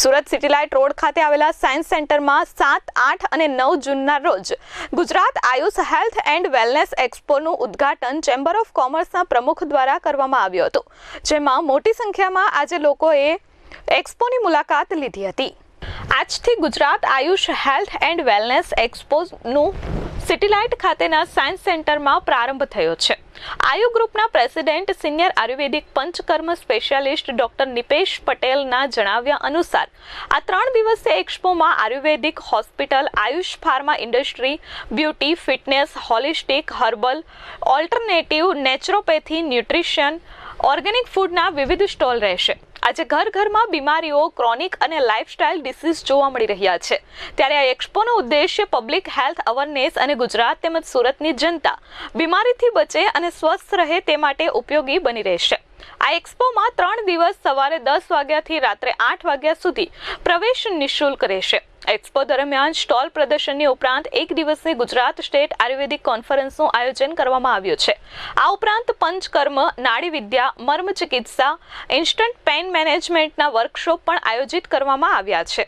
Surat city light road ખાતે આવેલા science સેન્ટરમાં સાત, આઠ અને નવ જૂનના રોજ Gujarat Ayush health and wellness એક્સપોનું ઉદ્ઘાટન ચેમ્બર ઓફ કોમર્સના પ્રમુખ દ્વારા કરવામાં આવ્યું હતું, જેમાં મોટી સંખ્યામાં આજે લોકોએ એક્સપોની મુલાકાત લીધી હતી. આજથી Gujarat Ayush health and wellness એક્સપોનું city light ખાતેના સાયન્સ સેન્ટરમાં પ્રારંભ થયો છે. આયુ ગ્રુપના president senior ayurvedic panchakarma specialist doctor Nipesh પટેલના જણાવ્યા અનુસાર, આ ત્રણ દિવસીય એક્સપોમાં ayurvedic hospital, Ayush pharma industry, beauty, fitness, holistic, herbal, alternative, naturopathy, nutrition, organic ફૂડના વિવિધ સ્ટોલ રહેશે. આજે ઘર ઘરમાં બીમારીઓ ક્રોનિક અને લાઇફસ્ટાઇલ ડિસીઝ જોવા મળી રહ્યા છે. ત્યારે આ એક્સપોનો ઉદ્દેશ્ય પબ્લિક હેલ્થ અવેરનેસ અને ગુજરાત તેમજ સુરતની જનતા બીમારીથી બચે અને સ્વસ્થ રહે તે માટે ઉપયોગી બની રહેશે. આ એક્સપોમાં ત્રણ દિવસ સવારે દસ વાગ્યાથી રાત્રે આઠ વાગ્યા સુધી પ્રવેશ નિઃશુલ્ક રહેશે. એક્સપો દરમિયાન સ્ટોલ પ્રદર્શનની ઉપરાંત એક દિવસની ગુજરાત સ્ટેટ આયુર્વેદિક કોન્ફરન્સનું આયોજન કરવામાં આવ્યું છે. આ ઉપરાંત પંચકર્મ, નાડી વિદ્યા, મર્મ ચિકિત્સા, ઇન્સ્ટન્ટ પેઇન મેનેજમેન્ટના વર્કશોપ પણ આયોજિત કરવામાં આવ્યા છે.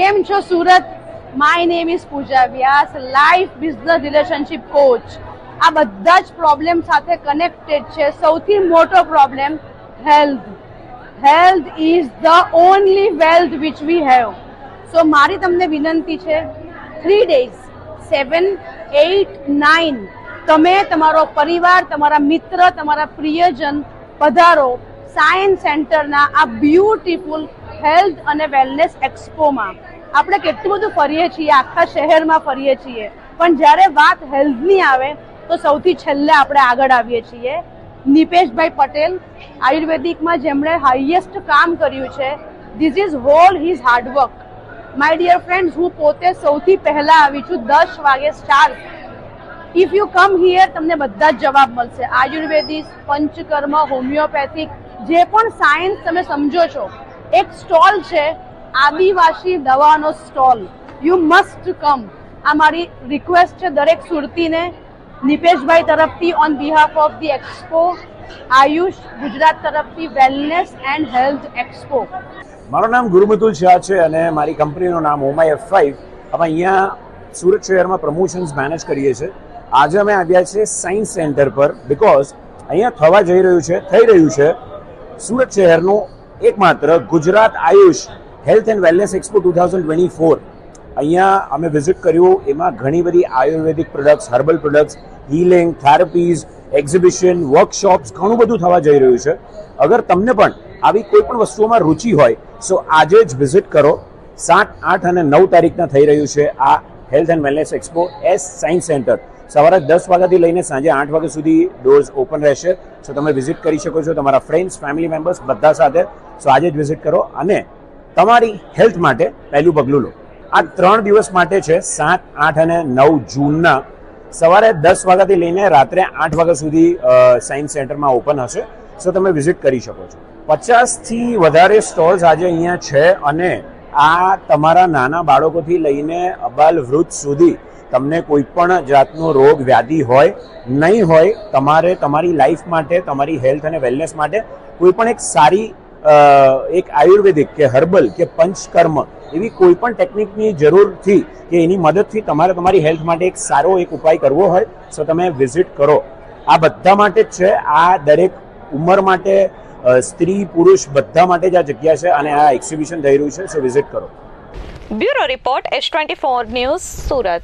કેમ છો Surat? My name is Pooja Vyas life business relationship coach આ બધા જ પ્રોબ્લેમ સાથે કનેક્ટેડ છે. સૌથી મોટો problem health health is the only wealth which we have so મારી તમને વિનંતી છે three days seven eight nine તમે તમારો પરિવાર, તમારા મિત્ર, તમારા પ્રિયજન પધારો સાયન્સ સેન્ટરના આ બ્યુટીફુલ હેલ્થ અને વેલનેસ એક્સપોમાં આપણે કેટલું બધું ફરીએ છીએ, આખા શહેરમાં ફરીએ છીએ. પણ જ્યારે વાત હેલ્થની આવે, તો સૌથી છેલ્લે આપણે આગળ આવીએ છીએ. નિપેશભાઈ પટેલ, આયુર્વેદિકમાં જેમણે હાઈએસ્ટ કામ કર્યું છે this is whole his hard work my dear friends હું પોતે સૌથી પહેલા આવી છું દસ વાગે start if you come here તમને બધા જ જવાબ મળશે. આયુર્વેદિક, પંચકર્મ, હોમિયોપેથિક, જે પણ સાયન્સ તમે સમજો છો. એક સ્ટોલ છે, આદિવાસી દવાનો સ્ટોલ. યુ મસ્ટ કમ આ મારી રિક્વેસ્ટ છે દરેક સુરતીને. નિપેશભાઈ તરફથી on behalf of the expo Ayush Gujarat તરફથી વેલનેસ એન્ડ હેલ્થ એક્સપો મારું નામ ગુરુમતુલ શાહ છે અને મારી કંપનીનું નામ ઓમાઈ એફ ફાઇવ અમે અહીંયા સુરત શહેરમાં પ્રમોશન્સ મેનેજ કરીએ છીએ. આજે અમે આવ્યા છીએ સાયન્સ સેન્ટર પર બિકોઝ અહીંયા થવા જઈ રહ્યું છે, થઈ રહ્યું છે સુરત શહેરનું એકમાત્ર Gujarat Ayush health and wellness expo two thousand twenty four. અહીંયા અમે વિઝિટ કર્યું, એમાં ઘણી બધી Ayurvedic products herbal products healing therapies exhibition workshops ઘણું બધું થવા જઈ રહ્યું છે. અગર તમને પણ આવી કોઈ પણ વસ્તુઓમાં રુચિ હોય સો આજે જ વિઝિટ કરો. સાત, આઠ અને નવ તારીખના થઈ રહ્યું છે આ health and wellness expo S science centre સવારે દસ વાગ્યાથી લઈને સાંજે આઠ વાગ્યા સુધી ડોર્સ ઓપન રહેશે. સો તમે વિઝિટ કરી શકો છો તમારા ફ્રેન્ડ્સ ફેમિલી મેમ્બર્સ બધા સાથે. સો આજે જ વિઝિટ કરો અને તમારી હેલ્થ માટે પહેલું પગલું લો. આ ત્રણ દિવસ માટે છે સાત, આઠ અને નવ જૂનના. સવારે દસ વાગ્યાથી લઈને રાત્રે આઠ વાગ્યા સુધી સાયન્સ સેન્ટરમાં ઓપન હશે. સો તમે વિઝિટ કરી શકો છો. પચાસથી વધારે સ્ટોલ્સ આજે અહીંયા છે અને આ તમારા નાના બાળકોથી લઈને અબાલ વૃદ્ધ સુધી તમને કોઈ પણ જાતનો રોગ, વ્યાધિ હોય, નહીં હોય, તમારે તમારી લાઈફ માટે, તમારી હેલ્થ અને વેલનેસ માટે કોઈ પણ એક સારી એક આયુર્વેદિક કે હર્બલ કે પંચકર્મ એવી કોઈ પણ ટેકનિકની જરૂરથી કે એની મદદથી તમારે તમારી હેલ્થ માટે એક સારો એક ઉપાય કરવો હોય સો તમે વિઝિટ કરો. આ બધા માટે જ છે. આ દરેક ઉંમર માટે સ્ત્રી, પુરુષ બધા માટે જ આ જગ્યા છે અને આ એક્ઝિબિશન થઈ રહ્યું છે સો વિઝિટ કરો. Bureau report S twenty four news Surat.